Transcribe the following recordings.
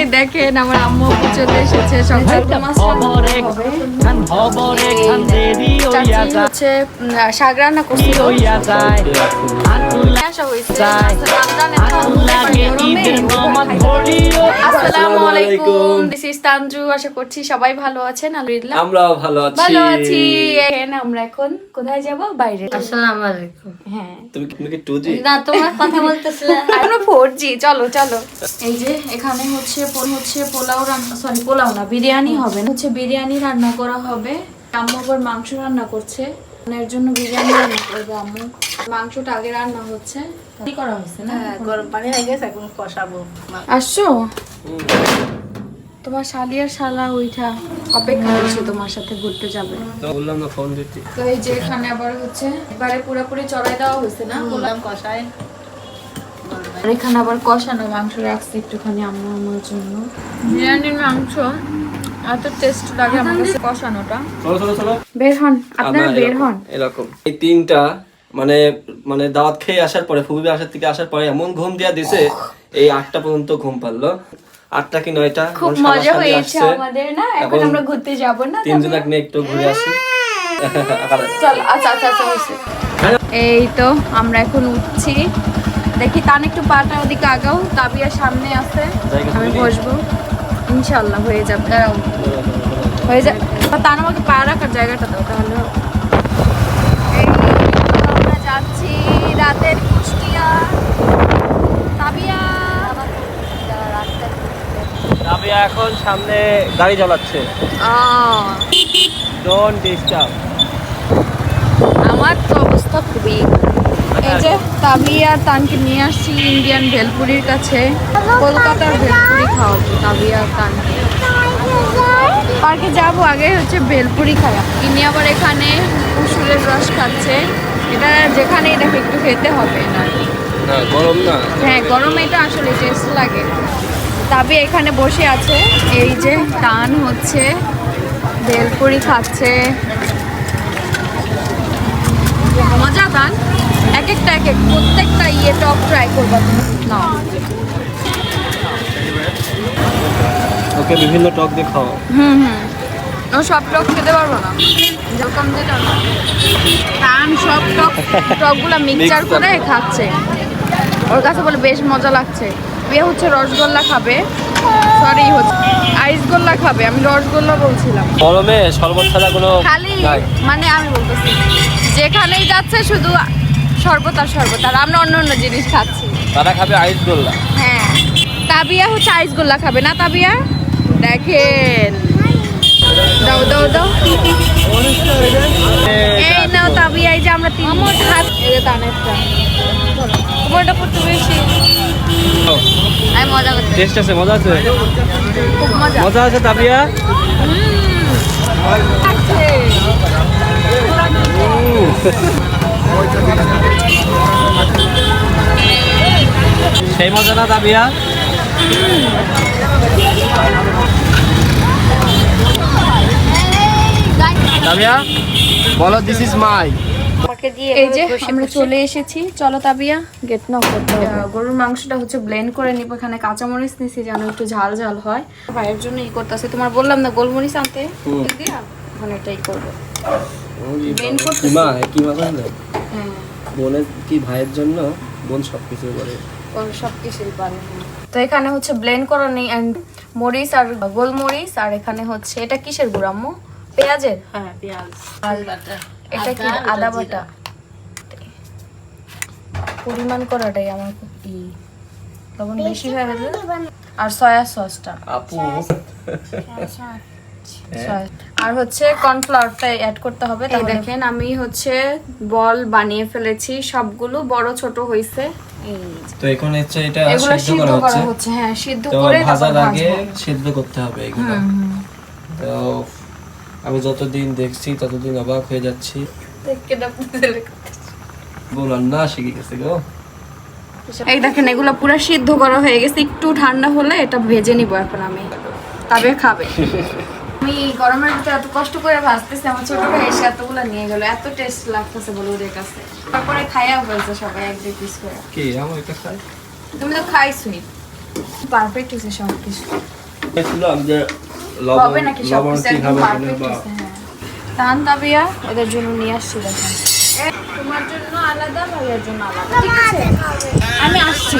এই দেখেন আমার আম্মু চলে এসেছে সকাল হচ্ছে শাক রান্না করছিল। হইয়া যায় আগুন আসা হয়েছে যায়। রমজানের আগুন লাগে ঈদের নামাজ পড়িও আসসালামু আলাইকুম। আলাইকুম। দিস ইজ তানজু আশা করছি সবাই ভালো আছেন আলহামদুলিল্লাহ। আমরাও ভালো আছি। ভালো আছি। আমরা এখন কোথায় যাব? বাইরে। আসসালামু আলাইকুম। হ্যাঁ। তুমি কি- তুমি কি টু জি না তোমার কথা বলতেছিলে। আমরা ফোর চলো চলো। এই যে এখানে হচ্ছে পোল হচ্ছে পোলাও রান্না সরি পোলাও না বিরিয়ানি হবে। হচ্ছে বিরিয়ানি রান্না করা হবে। আম্মু মাংস রান্না করছে। এর জন্য বিরিয়ানি রান্না করবে আম্মু। মাংসটা আগে রান্না হচ্ছে। কি করা হয়েছে না? হ্যাঁ, গরম পানি হয়ে গেছে এখন কষাবো। আসছো? তোমার শালিয়ার শালা ওইটা অপেক্ষা করছে তোমার সাথে ঘুরতে যাবে। বললাম না ফোন দিতে তো এই যে এখানে আবার হচ্ছে এবারে পুরোপুরি চড়াই দেওয়া হয়েছে না? গোলাম কষায় আর এখানে আবার কষানো মাংস রাখছে একটুখানি আম্মু আমার জন্য। বিরিয়ানির মাংস এত টেস্ট লাগে আমার কাছে। কষানোটা। চলো চলো চলো। বের হন আপনারা বের হন। এরকম। এই তিনটা মানে মানে দাওয়াত খেয়ে আসার পরে ফুবি আসার থেকে আসার পরে এমন ঘুম দিয়া দিছে এই আটটা পর্যন্ত ঘুম পারল। আটটা কি নয়টা? খুব মজা হয়েছে আমাদের না? এখন আমরা ঘুরতে যাব না তিনজন এক একটু ঘুরে আসি। চল আচ্ছা আচ্ছা আচ্ছা এই তো আমরা এখন উঠছি। দেখি তান একটু পাটা ওদিকে আগাও তাবিয়া সামনে আছে। আমি বসবো। ইনশাল্লাহ হয়ে যাবে। হয়ে যাবে তান আমাকে পা রাখার জায়গাটা দাও তাহলে আমরা যাচ্ছি রাতের কুষ্টিয়া তাবিয়া। রাবিয়া এখন সামনে গাড়ি চালাচ্ছে। আহ, ডোন্ট ডিস্টার্ব আমার তো অবস্থা খুবই এই যে তাবি আর তানকে নিয়ে আসছি ইন্ডিয়ান ভেলপুরির কাছে। কলকাতার ভেলপুরি খাওয়াবো তাবি আর তানকে পার্কে যাব আগে হচ্ছে ভেলপুরি খাওয়া। ইনি আবার এখানে কুসুরের রস খাচ্ছে। এটা যেখানেই দেখে একটু খেতে হবে না। গরম না। হ্যাঁ গরমে এটা আসলে টেস্ট লাগে। তাবি এখানে বসে আছে। এই যে টান হচ্ছে ভেলপুরি খাচ্ছে। মজা টান এক একটা এক এক প্রত্যেকটা ইয়ে টপ ট্রাই করবা তুমি। না। ওকে বিভিন্ন টক দিয়ে হুম হুম। ও সব টক খেতে পারব না। যেরকম যেটা। টান সব টক টকগুলো মিক্সচার করে খাচ্ছে। ওর কাছে বলে বেশ মজা লাগছে। বিয়ে হচ্ছে রসগোল্লা খাবে। সরি হচ্ছে। আইসগোল্লা খাবে আমি রসগোল্লা বলছিলাম। গরমে শরবত ছাড়া কোনো খালি মানে আমি বলতেছি যেখানেই যাচ্ছে শুধু শরবত আর শরবত আর আমরা অন্য অন্য জিনিস খাচ্ছি। তারা খাবে আইস গোল্লা। হ্যাঁ। তাবিয়া হচ্ছে আইসগোল্লা খাবে না তাবিয়া? দেখেন। দাও দাও দাও। এই নাও তাবিয়া এই যে আমরা তিন হাত এই যে তানেরটা। তোমারটা করতে বেশি। আমি মজা করতে। টেস্ট আছে মজা আছে? খুব মজা। মজা আছে তাবিয়া? সেই মজা না তাবিয়া তাবিয়া বলো দিস ইজ মাই এই যে আমরা চলে এসেছি। চলো তাবিয়া গেট নক করতে গরুর মাংসটা হচ্ছে ব্লেন্ড করে নিব। এখানে কাঁচামরিচ নিছি যেন একটু ঝাল ঝাল হয়। ভাইয়ের জন্য ই করতেছে। তোমার বললাম না গোলমরিচ আনতে। হুম। দিয়া। এখন এটাই করব। কিমা কিমা হ্যাঁ। বোনের কি ভাইয়ের জন্য বোন সব কিছু করে? সব কিছুই পারে। তো এখানে হচ্ছে ব্লেন্ড করা নেই অ্যান্ড মরিচ আর গোলমরিচ আর এখানে হচ্ছে এটা কিসের গুঁড়ো আম্মু? পেঁয়াজের? হ্যাঁ পেঁয়াজ আর এটা কি? আদা, বাটা। পরিমাণ করাটাই আমার খুব ই। লবণ বেশি হয়ে গেছে আর সয়া সসটা। আপু। সয়া- আর হচ্ছে কর্নফ্লাওয়ারটা অ্যাড করতে হবে তাই দেখেন আমি হচ্ছে বল বানিয়ে ফেলেছি সবগুলো বড় ছোট হয়েছে তো এখন হচ্ছে এটা সিদ্ধ করা হচ্ছে। হ্যাঁ সিদ্ধ করে ভাজার আগে সিদ্ধ করতে হবে এগুলো। তো আমি যতদিন দেখছি ততদিন অবাক হয়ে যাচ্ছি। বলার না শিখে গেছে গো। এই দেখেন এগুলো পুরো সিদ্ধ করা হয়ে গেছে। একটু ঠান্ডা হলে এটা ভেজে নিব এখন আমি। তবে খাবে। আমি গরমের ভিতরে এত কষ্ট করে ভাজতেছি আমার ছোট ভাই এসে এতগুলো নিয়ে গেল এত টেস্ট লাগতেছে বলে ওদের কাছে। তারপরে খাইয়াও ফেলছে সবাই এক দুই পিস করে। কি আমার এটা খাই? তুমি তো খাইছই। পারফেক্ট হয়েছে সব কিছু। হবে নাকি সব কিছু একদম পারফেক্ট হয়েছে হ্যাঁ। তান তাবিয়া ওদের জন্য নিয়ে আসছি দেখেন আমি আসছি।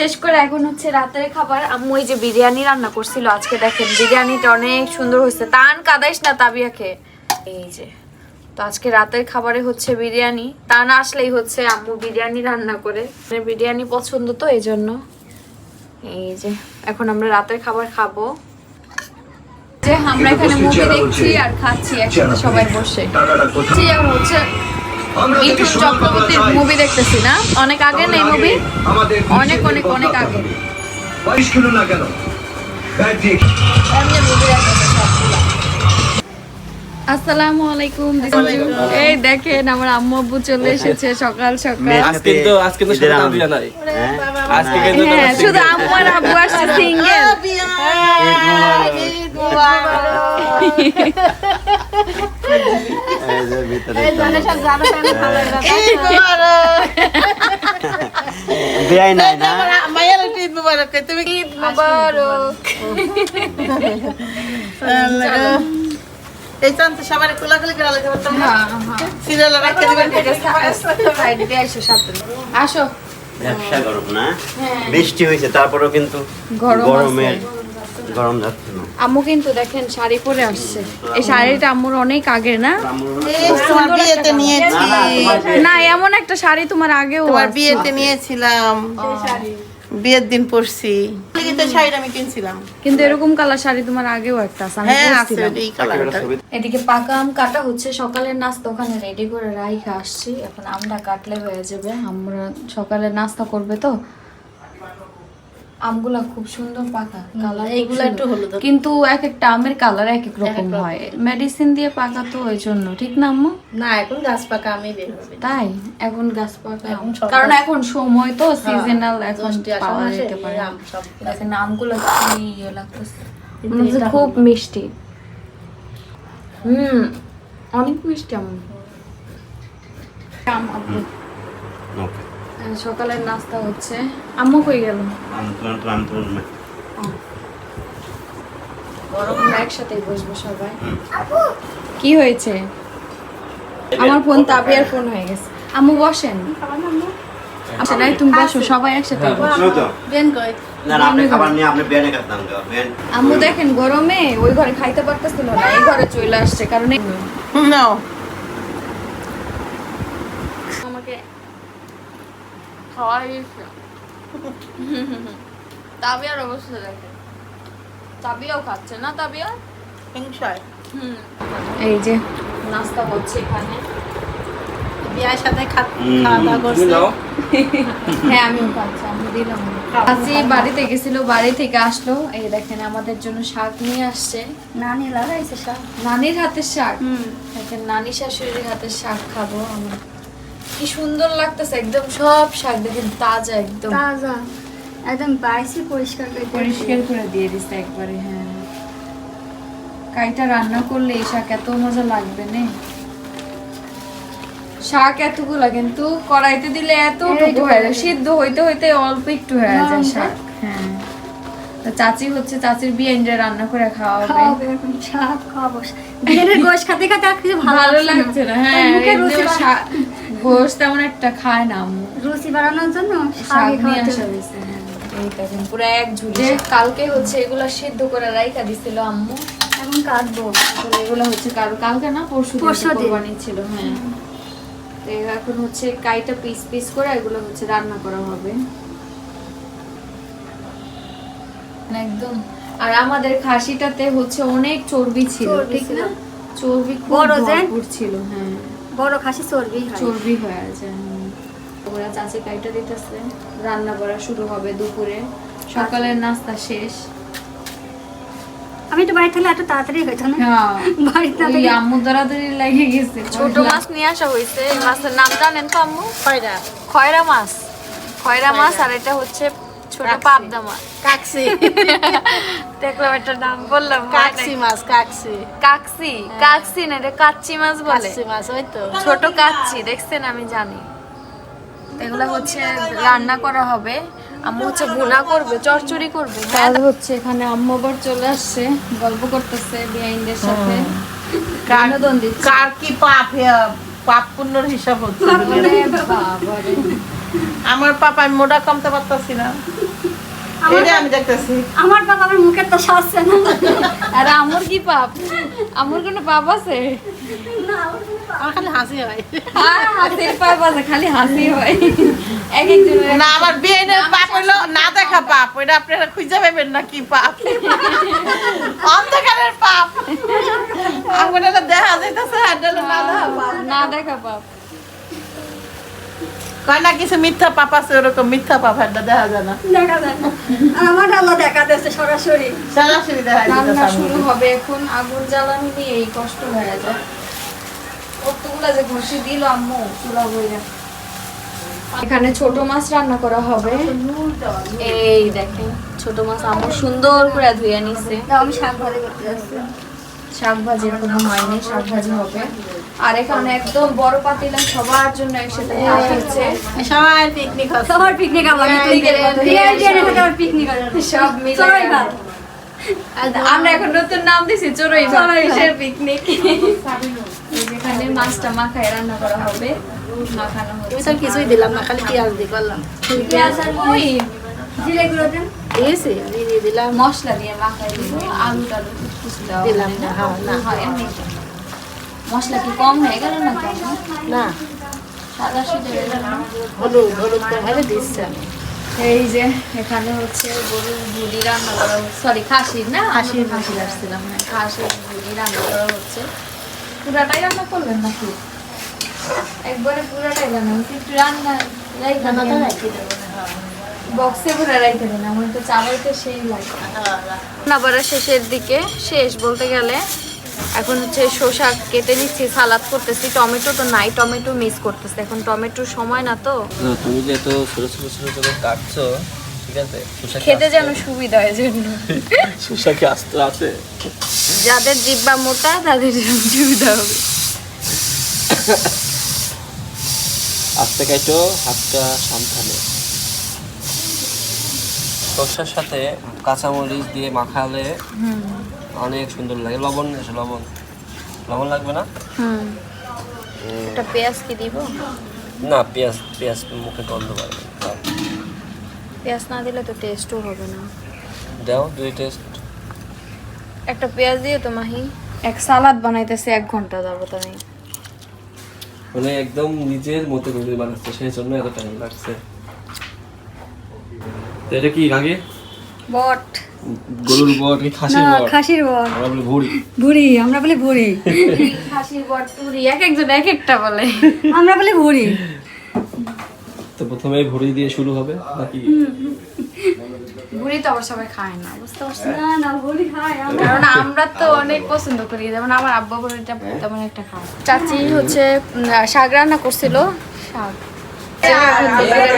শেষ করে এখন হচ্ছে রাতের খাবার। আম্মু এই যে বিরিয়ানি রান্না করছিল আজকে বিরিয়ানিটা অনেক সুন্দর কাদাইস না এই যে, তো আজকে রাতের খাবারে হচ্ছে বিরিয়ানি। তা না আসলেই হচ্ছে আম্মু বিরিয়ানি রান্না করে। মানে বিরিয়ানি পছন্দ তো এই জন্য এই যে, এখন আমরা রাতের খাবার খাব। যে আমরা এখানে মুভি দেখছি আর খাচ্ছি একসাথে সবাই বসে। হচ্ছে মিঠুন চক্রবর্তীর মুভি দেখতেছি না? অনেক আগে নেই মুভি অনেক অনেক অনেক আগে। না কেন? ব্যাগ আসসালামু আলাইকুম এই দেখেন আমার আম্মু আব্বু চলে এসেছে সকাল সকাল। আজকে তো আজকে তো শুধু তাবিয়া নাই। আজকে কিন্তু হ্যাঁ শুধু আম্মু আর আব্বু আসছে সিঙ্গেল না। ঈদ মোবারক। এই চান সবার কোলাকুলি করে আলাদা করতাম না হ্যাঁ হ্যাঁ। রাখতে দিবেন আসো। ব্যবসা গরম না? বৃষ্টি হয়েছে তারপরেও কিন্তু গরমের গরম যাচ্ছে না। আম্মু কিন্তু দেখেন শাড়ি পরে আসছে। এই শাড়িটা আম্মুর অনেক আগে না? তোমার বিয়েতে নিয়েছি। না এমন একটা শাড়ি তোমার আগেও তোমার বিয়েতে নিয়েছিলাম। বিয়ের দিন পরছি। কিন্তু শাড়িটা আমি কিনছিলাম। কিন্তু এরকম কালার শাড়ি তোমার আগেও একটা আছে আমি হ্যাঁ পরছিলাম। এই কালারটা। এদিকে পাকা আম কাটা হচ্ছে সকালের নাস্তা ওখানে রেডি করে রাইখে আসছি। এখন আমটা কাটলে হয়ে যাবে আমরা সকালে নাস্তা করবে তো আমগুলা খুব সুন্দর পাকা কালার এইগুলা একটু হলুদ। কিন্তু এক একটা আমের কালার এক এক রকম হয়। মেডিসিন দিয়ে পাকা তো ওই জন্য ঠিক না আম্মু? না এখন গাছ পাকা আমি বের হবে। তাই? এখন গাছ পাকা। এখন কারণ এখন সময় তো সিজনাল এখন পাওয়া যেতে পারে। আম সব আমগুলো কি ইয়ে লাগতেছে। খুব মিষ্টি। হুম অনেক মিষ্টি আম আম। ওকে। সকালের নাস্তা হচ্ছে। আম্মু কই গেল? আমরা একসাথেই বসবো সবাই। কি হয়েছে? আমার ফোন তাবিয়ার ফোন হয়ে গেছে। আম্মু বসেন। আচ্ছা নাই তুমি বসো সবাই একসাথে বসো। বেন কই? না না আপনি খাবার নিয়ে আপনি বিরিয়ানি খাতাম বিরিয়ানি আম্মু দেখেন গরমে ওই ঘরে খাইতে পারতেছিল না এই ঘরে চলে আসছে কারণ এই- নাও আমাকে খাওয়াই দিয়েছে তাবিয়ার অবস্থা দেখেন। তাবিয়াও খাচ্ছে না তাবিয়া? হিংসায়। এই যে। নাস্তা হচ্ছে এখানে। বিয়ের সাথে খাওয়া দাওয়া তুমি হ্যাঁ আমিও খাচ্ছি আমি দিলাম। আজি বাড়িতে গেছিল বাড়ি থেকে আসলো। এই দেখেন আমাদের জন্য শাক নিয়ে আসছে। নানি লাগাইছে সব নানির হাতের শাক? দেখেন নানি শাশুড়ির হাতের শাক খাব আমরা। কি সুন্দর লাগতেছে একদম সব শাক দেখেন তাজা একদম। তাজা একদম বাইসি পরিষ্কার করে পরিষ্কার করে দিয়ে দিছে একবারে হ্যাঁ। কাইটা রান্না করলে এই শাক এত মজা লাগবে না। শাক এতগুলা কিন্তু কড়াইতে দিলে এতটুকু হয়ে যায় সিদ্ধ হইতে হইতে অল্প একটু হয়ে যায় শাক হ্যাঁ। তো চাচি হচ্ছে চাচির বিয়ে রান্না করে খাওয়াবে। খাওয়াবে এখন শাক খাওয়াবো। বিরিয়ানির গোশ খেতে খেতে আর কিছু ভালো ভালো লাগছে না। লাগছে না হ্যাঁ গোশ তেমন একটা খায় না রুচি বাড়ানোর জন্য শাক নিয়ে আসা। হয়েছে। হ্যাঁ। পুরো এক ঝুড়ি কালকে হচ্ছে এগুলো সিদ্ধ করে রাইখা দিছিল আম্মু। এখন কাটবো। এগুলো হচ্ছে কালকে না পরশু পরশু ছিল হ্যাঁ। এখন হচ্ছে কাইটা পিস পিস করে এগুলো হচ্ছে রান্না করা হবে। একদম। আর আমাদের খাসিটাতে হচ্ছে অনেক চর্বি ছিল ঠিক না? চর্বি খুব ছিল হ্যাঁ। বড় খাসি চর্বি চর্বি হয়ে আছে। ওরা চাচি কাইটা দিতেছে। রান্না করা শুরু হবে দুপুরে। সকালের নাস্তা শেষ। আমি তো বাড়ি থাকলে এত তাড়াতাড়ি হইতো না? বাড়িতে ওই আম্মু দরাদরি লাগে গেছে ছোট মাছ নিয়ে আসা হয়েছে মাছের নাম জানেন তো আম্মু? কয়টা খয়রা মাছ। খয়রা। মাছ আর এটা হচ্ছে ছোট পাবদা মাছ। কাকসি। দেখলাম একটা নাম বললাম কাকসি মাছ কাকসি। কাকসি কাকসি না এটা কাচ্চি মাছ বলে। কাকসি মাছ ওই তো। ছোট কাচ্চি দেখছেন আমি জানি। এগুলো হচ্ছে রান্না করা হবে। আম্মু হচ্ছে ভুনা করবে চরচড়ি করবে কাল হচ্ছে এখানে আম্মু আবার চলে আসছে গল্প করতেছে বিআইনদের সাথে। কার বিনোদন কার কি পাপ হে- পাপ পুণ্যর হিসাব হচ্ছে। আমার পাপ আমি মোটা কমতে পারতাছি না। এটা আমি দেখতেছি। আমার পাপ আমার মুখের তো সাজছে না। আর আমার কি পাপ? আমার কোনো পাপ আছে? খালি হাসি হয়। হ্যাঁ হাসির পাপ আছে খালি হাসি হয়। এক একজনের না আমার বিয়ের পাপ হইল না দেখা পাপ। ওইটা আপনারা খুঁজে পাবেন না কি পাপ। অন্ধকারের পাপ। আমার দেখা যাইতেছে আর এটা হলো না দেখা পাপ। না দেখা পাপ। কয় না কিছু মিথ্যা পাপ আছে ওরকম মিথ্যা পাপ এটা দেখা যায় না। দেখা যায় না। আমার আল্লাহ দেখা দিচ্ছে সরাসরি। সরাসরি দেখা যাইতেছে শুরু হবে এখন আগুন জ্বালানি নিয়ে এই কষ্ট হয়ে যায়। কতগুলা যে ঘষি দিল আম্মু চুলা বইরা। এখানে ছোট মাছ রান্না করা হবে। এই দেখেন ছোট মাছ আম্মু সুন্দর করে ধুয়ে নিছে। আমি শাক ভাজি করতে যাচ্ছি। শাক ভাজি এখনও হয়নি শাক ভাজি হবে। আর এখানে একদম বড় পাতিলা সবার জন্য একসাথে হচ্ছে। পিকনিক সবার পিকনিক আমার পিকনিক সব মিলে আমরা এখন নতুন নাম দিছি চড়ুই ভাত। পিকনিক মাছটা মাখায় রান্না করা হবে মাখানো কিছুই দিলাম না খালি পেঁয়াজ দিয়ে করলাম। পেঁয়াজ আর ওই জিরে গুঁড়ো দেন। দিয়েছি দিয়ে দিলাম। মশলা দিয়ে মাখাই দিব আলু টালু কিছু দিলাম না, হ্যাঁ, না। হয় মশলা কি কম হয়ে গেল না কেন না। সাদা না? হলুদ হলুদ ভালো দিচ্ছে আমি। এই যে এখানে হচ্ছে গরুর ভুড়ি রান্না করা সরি খাসির না? খাসির, খাসির আসছিলাম হ্যাঁ খাসির ভুড়ি রান্না করা হচ্ছে। পুরাটাই রান্না করবেন নাকি? একবারে পুরাটাই রান্না কিন্তু রান্না বক্সে পুরা রাইতে দেন আমার তো চাবাইতে সেই লাগে রান্নাবাড়া শেষের দিকে শেষ বলতে গেলে এখন হচ্ছে শসা কেটে নিচ্ছি সালাদ করতেছি। টমেটো তো নাই টমেটো মিস করতেছি। এখন টমেটোর সময় না তো। তুমি যে এত ছোট ছোট ছোট ছোট কাটছো ঠিক আছে? খেতে যেন সুবিধা হয় জন্য শসা কি আস্ত। আছে যাদের জিব্বা মোটা তাদের সুবিধা হবে। আস্তে কাটো হাতটা সাবধানে শসার সাথে কাঁচামরিচ দিয়ে মাখালে অনেক সুন্দর লাগে। লবণ এসে লবণ। লবণ লাগবে না? হুম। পেঁয়াজ কি দিব? না পেঁয়াজ পেঁয়াজ মুখে গন্ধ পারবে পেঁয়াজ না দিলে তো টেস্টও হবে না। দাও দুই টেস্ট একটা পেঁয়াজ দিও তো মাহি। এক সালাদ বানাইতেছে এক ঘণ্টা যাব আমি। মানে একদম নিজের মতো করে বানাচ্ছে সেই জন্য এত টাইম লাগছে। এটা কি আগে বট। গরুর বট কি খাসির না বট? খাসির বট। আমরা বলি ভুড়ি। ভুড়ি আমরা বলি ভুড়ি। খাসির বট পুরি এক একজন এক একটা বলে। আমরা বলি ভুড়ি। তো প্রথমে ভুড়ি দিয়ে শুরু হবে নাকি পুরি তো আবার সবাই খায় না বুঝতে পারছি না না ভুড়ি আমরা। কারণ আমরা তো অনেক পছন্দ করি যেমন আমার আব্বা বড়িটা তেমন একটা খায় চাচি হচ্ছে শাক রান্না করছিল। শাক।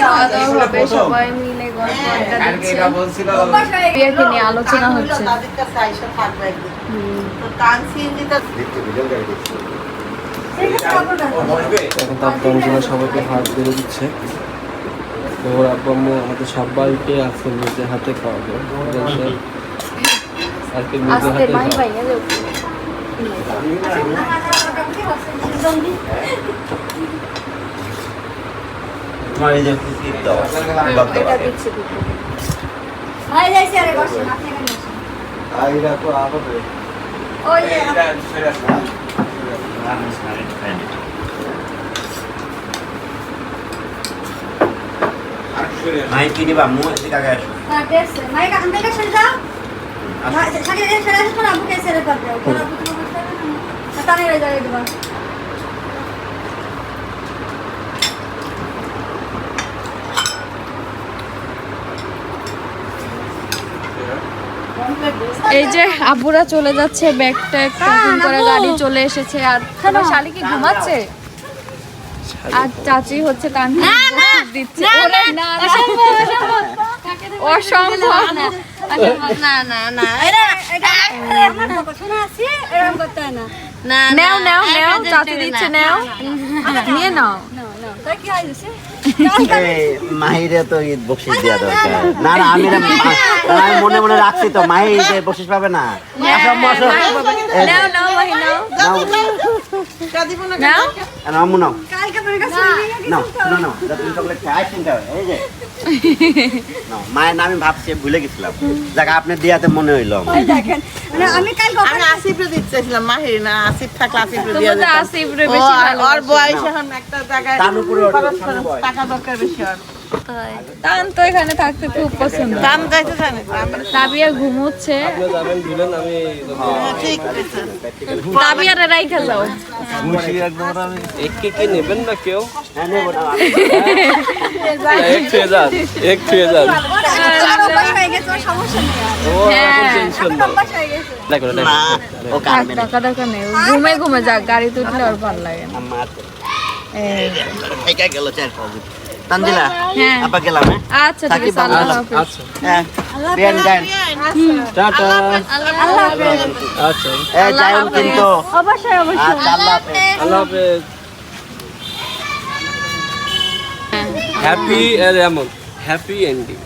খাওয়া দাওয়া হবে সবাই মিলে নিয়ে আলোচনা হচ্ছে। এখন তার দমজনা সবাইকে হাত বেড়ে দিচ্ছে। তো ওর আব্বা আম্মু আমাদের সবাইকে আজকে নিজের হাতে খাওয়াবে। আজকে নিজের হাতে মাই ভাই এলে তোমার এই যে কুকির দাও এটা দিচ্ছি দুটো ভাই যাইছে আরে বসে আপনি এখানে বসুন। ওই যে মাই কি নিবা মু এদিকে আগে আসো হ্যাঁ। ভাই, এখান থেকে সরে যাও। সাথে সরে আসো, ছেড়ে পারবে। তোর আব্বু তোমার বুঝতে পারবে না। টানে রে জায়গায় দিবা। এই যে আব্বুরা চলে যাচ্ছে ব্যাগ ট্যাগ প্যাকিং করে গাড়ি চলে এসেছে আর তোমার শালি কি ঘুমাচ্ছে আর চাচি হচ্ছে কান্তি দিচ্ছে ওরে না না অসম্ভব না না না না এটা আমার শোনা আছে, এরকম করতে না। না নেও নেও নেও চাচি দিচ্ছে নেও নিয়ে নাও না, না। তাই কি হয়? এই, মাহিরে তো ঈদ বকশিস দেওয়া দরকার। না না আমি আমি মনে মনে রাখছি তো মাহি ঈদে বকশিস পাবে না। নাও নাও নাও। নাও, মায়ের নাম ভাবছি ভুলে গেছিলাম। জায়গা আপনি দিয়াতে মনে হইল। দেখেন মানে আমি কাল আমি আসিফরে দিতে চাইছিলাম মাহির না আসিফ থাকলে আসিফ রে দিয়া যেতাম। আসিফ রে বেশি ভালো আর বয়স এখন একটা জায়গায় তার উপরে। টাকা দরকার বেশি ওর। তান তো এখানে থাকতে খুব পছন্দ। জানে তাবিয়া ঘুমোচ্ছে এক কে কে নেবেন না কেউ? হ্যাঁ, নেব না। এক ছুঁয়ে যান এক ছুঁয়ে যান। ওর এখন অভ্যাস হয়ে ঘুমে ঘুমে যাক গাড়ি ওর ভালো লাগে না। গেল চার। তানজিলা হ্যাঁ। আপা গেলাম হ্যাঁ? আচ্ছা ঠিক আছে আল্লাহ হাফেজ। আচ্ছা। হ্যাঁ বিয়ান গান টাটা আল্লাহ হাফেজ। আচ্ছা। এ কিন্তু। অবশ্যই অবশ্যই। আচ্ছা আল্লাহ হাফেজ। আল্লাহ হাফেজ। হ্যাপি এমন হ্যাপি এন্ডিং।